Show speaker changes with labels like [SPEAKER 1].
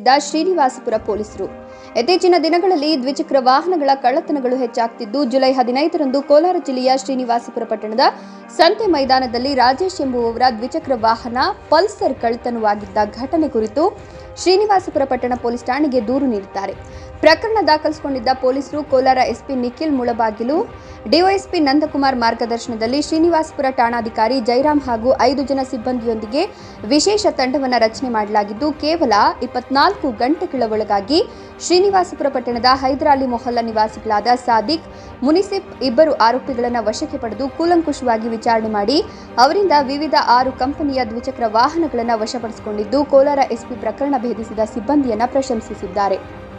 [SPEAKER 1] ಭೇದಿಸಿದ ಶ್ರೀನಿವಾಸಪುರ ಪೊಲೀಸರು. ಇತ್ತೀಚಿನ ದಿನಗಳಲ್ಲಿ ದ್ವಿಚಕ್ರ ವಾಹನಗಳ ಕಳ್ಳತನಗಳು ಹೆಚ್ಚಾಗ್ತಿದ್ದು, ಜುಲೈ ಹದಿನೈದರಂದು ಕೋಲಾರ ಜಿಲ್ಲೆಯ ಶ್ರೀನಿವಾಸಪುರ ಪಟ್ಟಣದ ಸಂತೆ ಮೈದಾನದಲ್ಲಿ ರಾಜೇಶ್ ಎಂಬುವವರ ದ್ವಿಚಕ್ರ ವಾಹನ ಪಲ್ಸರ್ ಕಳ್ಳತನವಾಗಿದ್ದ ಘಟನೆ ಕುರಿತು ಶ್ರೀನಿವಾಸಪುರ ಪಟ್ಟಣ ಪೊಲೀಸ್ ಠಾಣೆಗೆ ದೂರು ನೀಡಿದ್ದಾರೆ. ಪ್ರಕರಣ ದಾಖಲಿಸಿಕೊಂಡಿದ್ದ ಪೊಲೀಸರು ಕೋಲಾರ ಎಸ್ಪಿ ನಿಖಿಲ್ ಮುಳಬಾಗಿಲು, ಡಿವೈಎಸ್ಪಿ ನಂದಕುಮಾರ್ ಮಾರ್ಗದರ್ಶನದಲ್ಲಿ ಶ್ರೀನಿವಾಸಪುರ ಠಾಣಾಧಿಕಾರಿ ಜೈರಾಮ್ ಹಾಗೂ ಐದು ಜನ ಸಿಬ್ಬಂದಿಯೊಂದಿಗೆ ವಿಶೇಷ ತಂಡವನ್ನು ರಚನೆ ಮಾಡಲಾಗಿದ್ದು, ಕೇವಲ ಇಪ್ಪತ್ನಾಲ್ಕು ಗಂಟೆಗಳ ಒಳಗಾಗಿ ಶ್ರೀನಿವಾಸಪುರ ಪಟ್ಟಣದ ಹೈದರಾಲಿ ಮೊಹಲ್ಲಾ ನಿವಾಸಿಗಳಾದ ಸಾದಿಕ್, ಮುನಿಸಿಪ್ ಇಬ್ಬರು ಆರೋಪಿಗಳನ್ನು ವಶಕ್ಕೆ ಪಡೆದು ಕೂಲಂಕುಷವಾಗಿ ವಿಚಾರಣೆ ಮಾಡಿ ಅವರಿಂದ ವಿವಿಧ ಆರು ಕಂಪನಿಯ ದ್ವಿಚಕ್ರ ವಾಹನಗಳನ್ನು ವಶಪಡಿಸಿಕೊಂಡಿದ್ದು ಕೋಲಾರ ಎಸ್ಪಿ ಪ್ರಕರಣ ಭೇದಿಸಿದ ಸಿಬ್ಬಂದಿಯನ್ನು ಪ್ರಶಂಸಿಸಿದ್ದಾರೆ.